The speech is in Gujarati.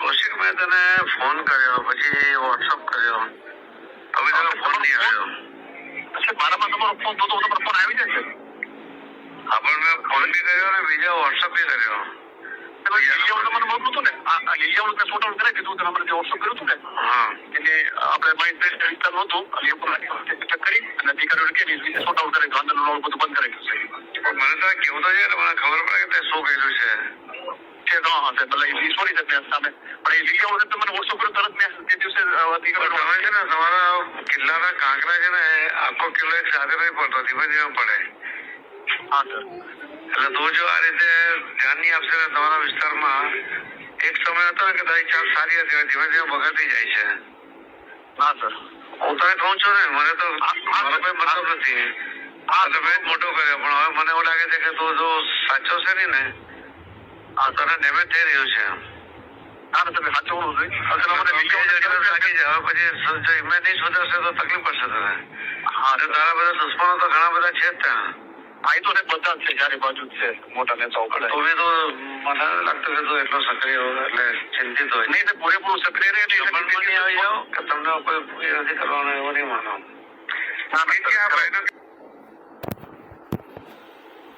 કૌશિક મેં તને ફોન કર્યો પછી વોટ્સઅપ કર્યો. હવે તને ફોન નહીં આવ્યો. પછી મારામાં તમારો ફોન તો તમારો ફોન આવી જશે. હા પણ મેં ફોન બી કર્યો અને બીજા વોટ્સઅપ બી કર્યો. મને તો કેવું તો છે મને ખબર પડે કે તે શું કર્યું છે. છે તો હા છે એ સોરી છે સામે. પણ એ લીલિયાવાળું તમે મને વોટ્સઅપ કર્યું તરત મેં તે દિવસે અ, પણ દીકરીઓને તમે છે ને તમારા કિલ્લાના કાંકરા છે ને આખો કિલ્લો એક સાથે નહીં પડતો ધીમે ધીમે પડે. હા સર. એટલે તું જો આ રીતે ધ્યાન આપશે ને તમારા વિસ્તારમાં એક સમય હતો ને કે તારી ચાલ સારી હતી ધીમે ધીમે બગડતી જાય છે. હા સર. હું તને કહું છું ને મને તો મારો કોઈ મતલબ નથી. હા તમે મોટો કર્યો પણ હવે મને એવું લાગે છે કે તું જો સાચો છે ને આ ડેમેજ થઈ રહ્યું છે. ના ના તમે સાચવવું જોઈએ અસલ મને બીજા લીલિયાવાળું દિવસ લાગી જાય. હવે પછી જો એમને નહીં સુધરશે તો તકલીફ પડશે તને. હા અને તારા બધા દુશ્મનો તો ઘણા બધા છે જ ત્યાં. આ તો બધા જ છે ચારે બાજુ જ છે મોટા નેતાઓ તું તો મને લાગતું કે તું એટલો સક્રિય એટલે ચિંતિત હોય. નહીં પૂરેપૂરું સક્રિય રહે એટલે આવી જાઓ કે તમને કોઈ નથી કરવાનું એવું નહીં માનો